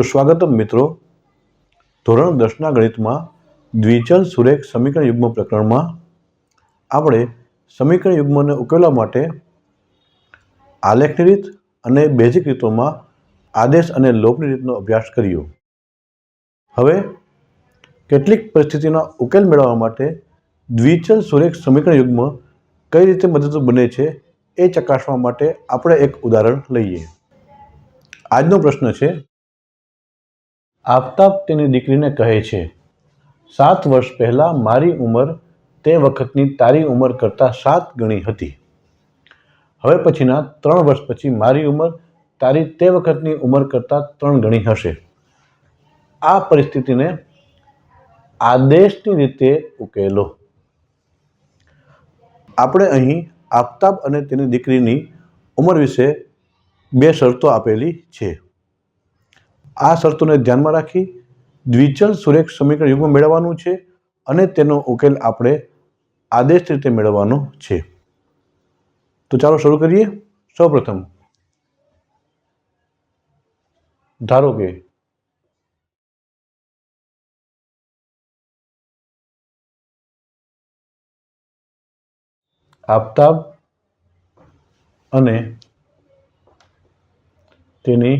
સુસ્વાગતમ મિત્રો. ધોરણ દસના ગણિતમાં દ્વિચલ સુરેખ સમીકરણ યુગ્મ પ્રકરણમાં આપણે સમીકરણ યુગ્મને ઉકેલવા માટે આલેખની રીત અને બેઝિક રીતોમાં આદેશ અને લોપની રીતનો અભ્યાસ કર્યો. હવે કેટલીક પરિસ્થિતિના ઉકેલ મેળવવા માટે દ્વિચલ સુરેખ સમીકરણ યુગ્મ કઈ રીતે મદદરૂપ બને છે એ ચકાસવા માટે આપણે એક ઉદાહરણ લઈએ. આજનો પ્રશ્ન છે આફતાબ તેની દીકરીને કહે છે, સાત વર્ષ પહેલાં મારી ઉંમર તે વખતની તારી ઉંમર કરતાં સાત ગણી હતી. હવે પછીના ત્રણ વર્ષ પછી મારી ઉંમર તારી તે વખતની ઉંમર કરતાં ત્રણ ગણી હશે. આ પરિસ્થિતિને આદેશની રીતે ઉકેલો. આપણે અહીં આફતાબ અને તેની દીકરીની ઉંમર વિશે બે શરતો આપેલી છે. આ શરતોને ધ્યાનમાં રાખી દ્વિચલ સુરેખ સમીકરણ યુગ્મ મેળવવાનું છે અને તેનો ઉકેલ આપણે આદેશ રીતે મેળવવાનો છે. તો ચાલો શરૂ કરીએ. સૌપ્રથમ, ધારો કે આફતાબ અને તેની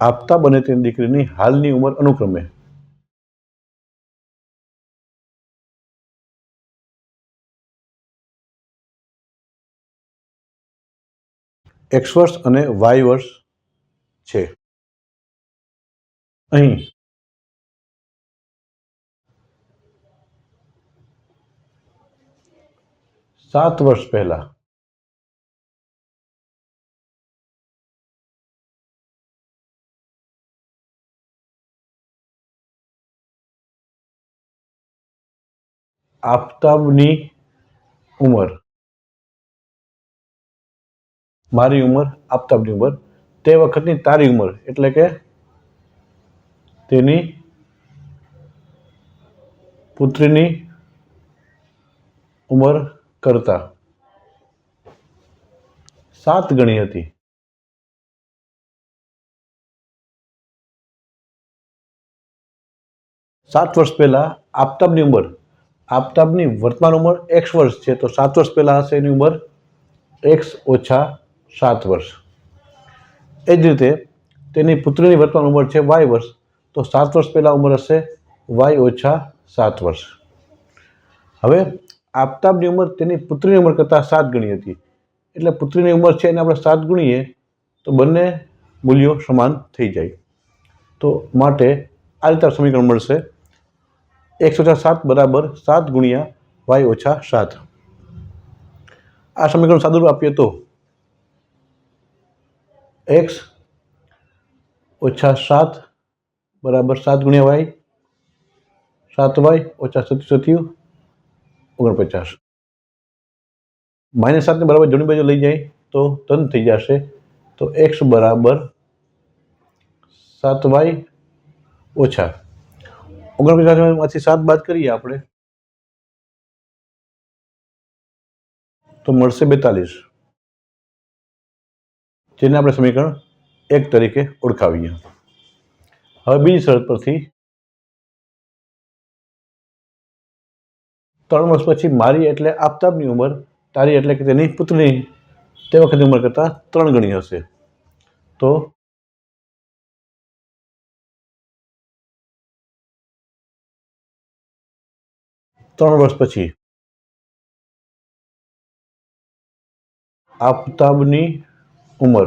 આફતાબ બને તેની દીકરીની હાલની ઉંમર અનુક્રમે. એક્સ વર્ષ અને વાય વર્ષ છે. અહીં. સાત વર્ષ પહેલા. આફતાબની ઉંમર. મારી ઉંમર આફતાબની ઉંમર. તે વખતની તારી ઉંમર, એટલે કે તેની પુત્રીની ઉંમર કરતા. સાત ગણી હતી. સાત વર્ષ પહેલા આફતાબની ઉંમર આફતાબની વર્તમાન ઉંમર એક્સ વર્ષ છે, તો સાત વર્ષ પહેલાં હશે, એની ઉંમર એક્સ ઓછા સાત વર્ષ. એ જ રીતે તેની પુત્રીની વર્તમાન ઉંમર છે વાય વર્ષ, તો સાત વર્ષ પહેલાં ઉંમર હશે વાય ઓછા સાત વર્ષ. હવે આફતાબની ઉંમર તેની પુત્રીની ઉંમર કરતાં સાત ગણી હતી. એટલે પુત્રીની ઉંમર છે એને આપણે સાત ગણીએ, તો બંને મૂલ્યો સમાન થઈ જાય. તો માટે આ રીતે સમીકરણ મળશે. એક્સ ઓછા સાત બરાબર સાત ગુણ્યા વાય ઓછા સાત. આ સમીકરણ સાદુરૂપ આપીએ તો એક્સ ઓછા સાત બરાબર સાત ગુણ્યા વાય, સાત વાય ઓછા સત્યુ સત્યુ ઓગણપચાસ. માઇનસ સાતને બરાબર જમણી બાજુ લઈ જાય તો ધન થઈ જશે. તો એક્સ બરાબર સાત વાય ઓછા ઓગણપચાસમાંથી સાત બાદ કરીએ આપણે, તો મળશે બેતાલીસ. જેને આપણે સમીકરણ એક તરીકે ઓળખાવીએ. હવે બીજી શરત પરથી ત્રણ વર્ષ પછી મારી એટલે આફતાબની ઉંમર, તારી એટલે કે તેની પુત્રની તે વખતની ઉંમર કરતાં ત્રણ ગણી હશે. તો ત્રણ વર્ષ પછી આફતાબની ઉંમર.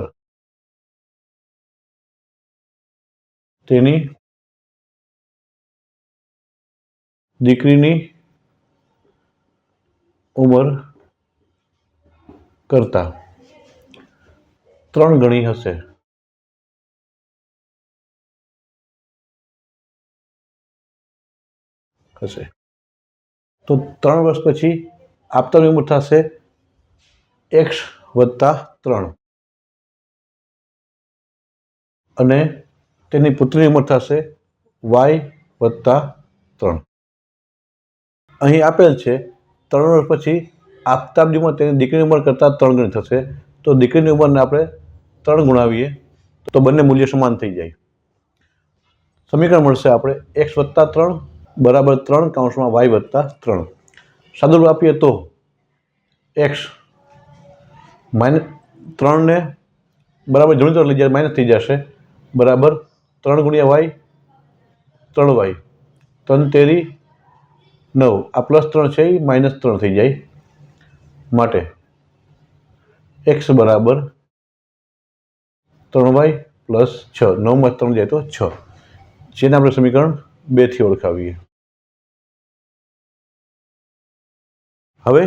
તેની દીકરીની ઉંમર કરતા ત્રણ ગણી હશે. હશે. તો ત્રણ વર્ષ પછી આપતાની ઉંમર થશે એક્સ વત્તા ત્રણ. અને તેની પુત્રીની ઉંમર થશે વાય વત્તા ત્રણ. અહીં આપેલ છે, ત્રણ વર્ષ પછી ઉંમર તેની દીકરીની ઉંમર કરતાં ત્રણ ગણી થશે. તો દીકરીની ઉંમરને આપણે ત્રણ ગુણાવીએ, તો બંને મૂલ્ય સમાન થઈ જાય. સમીકરણ મળશે આપણે એક્સ વત્તા ત્રણ બરાબર ત્રણ કાઉન્સમાં વાય વત્તા ત્રણ. સાદુરૂપ આપીએ તો એક્સ માઇનસ ત્રણને બરાબર જમણી તરફ લઈ જાય, માઇનસ થઈ જશે. બરાબર ત્રણ ગુણ્યા વાય ત્રણ વાય. ત્રણ તેરી નવ. આ પ્લસ ત્રણ છે એ માઇનસ ત્રણ થઈ જાય માટે. એક્સ બરાબર ત્રણ વાય પ્લસ છ. નવમાં ત્રણ જાય તો છ. જેને આપણે સમીકરણ બેથી ઓળખાવીએ. હવે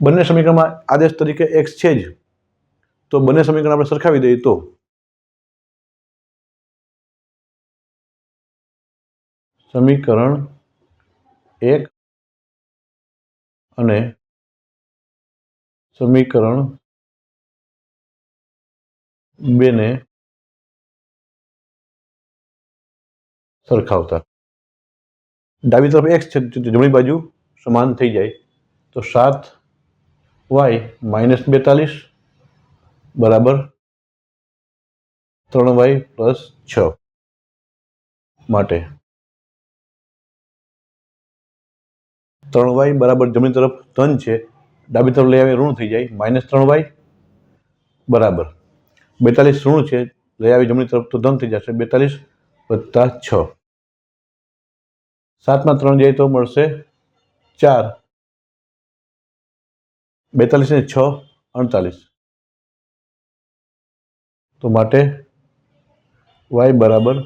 બંને સમીકરણમાં આદેશ તરીકે એક્સ છે જ. તો બંને સમીકરણ આપણે સરખાવી દઈએ તો? સમીકરણ એક અને સમીકરણ બેને સરખાવતા. ડાબી તરફ એક્સ છે, જમણી બાજુ સમાન થઈ જાય. તો સાત વાય માઇનસ બેતાલીસ બરાબર ત્રણ વાય પ્લસ છ માટે. ત્રણ વાય બરાબર જમણી તરફ ધન છે. ડાબી તરફ લઈ આવે ઋણ થઈ જાય. માઇનસ ત્રણ વાય બરાબર. બેતાલીસ ઋણ છે. લઈ આવી જમણી તરફ તો ધન થઈ જશે. બેતાલીસ વત્તા છ. સાતમાં ત્રણ જાય તો મળશે ચાર. બેતાલીસ ને છ, અડતાલીસ. તો માટે વાય બરાબર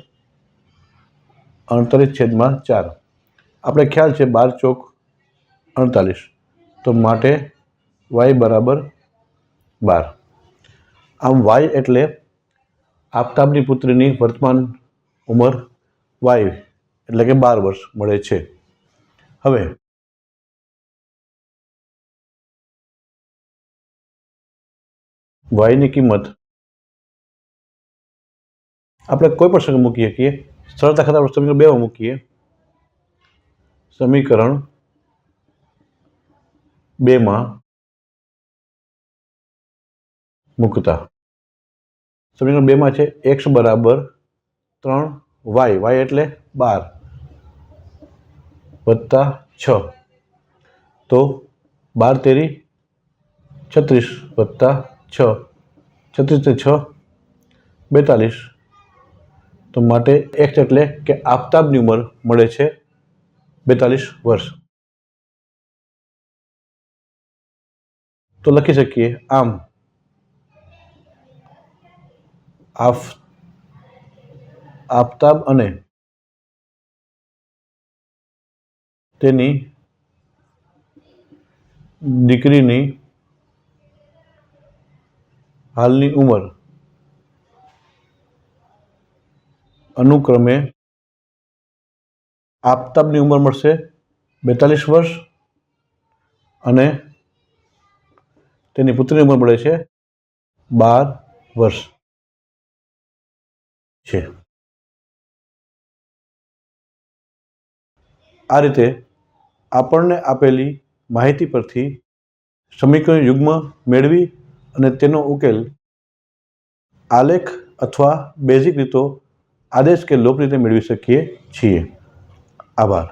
અડતાલીસ છેદમાં ચાર. આપણે ખ્યાલ છે બાર ચોક અડતાલીસ. તો માટે વાય બરાબર બાર. આમ વાય એટલે આફતાબની પુત્રીની વર્તમાન ઉંમર વાય એટલે કે બાર વર્ષ મળે છે. હવે વાયની કિંમત આપણે કોઈ પણ સંખ્યા મૂકી શકીએ સરળતા ખાતર આપણે સમીકરણ બેમાં મૂકીએ. સમીકરણ બેમાં મૂકતા. સમીકરણ બેમાં છે એક્સ બરાબર ત્રણ વાય વાય એટલે બાર વત્તા છ. તો બાર તેરી છત્રીસ વત્તા છ. છત્રીસ છ. બેતાલીસ. તો માટે એક્સ એટલે કે આફતાબની ઉંમર મળે છે બેતાલીસ વર્ષ. તો લખી શકીએ આમ. આફ આફતાબ અને તેની દીકરીની હાલની ઉંમર અનુક્રમે આફતાબની ઉંમર મળશે બેતાલીસ વર્ષ અને તેની પુત્રીની ઉંમર મળે છે બાર વર્ષ છે. આ રીતે આપણને આપેલી માહિતી પરથી સમીકરણ યુગ્મ મેળવી અને તેનો ઉકેલ આલેખ અથવા બેઝિક રીતો આદેશ કે લોક રીતે મેળવી શકીએ છીએ. આભાર.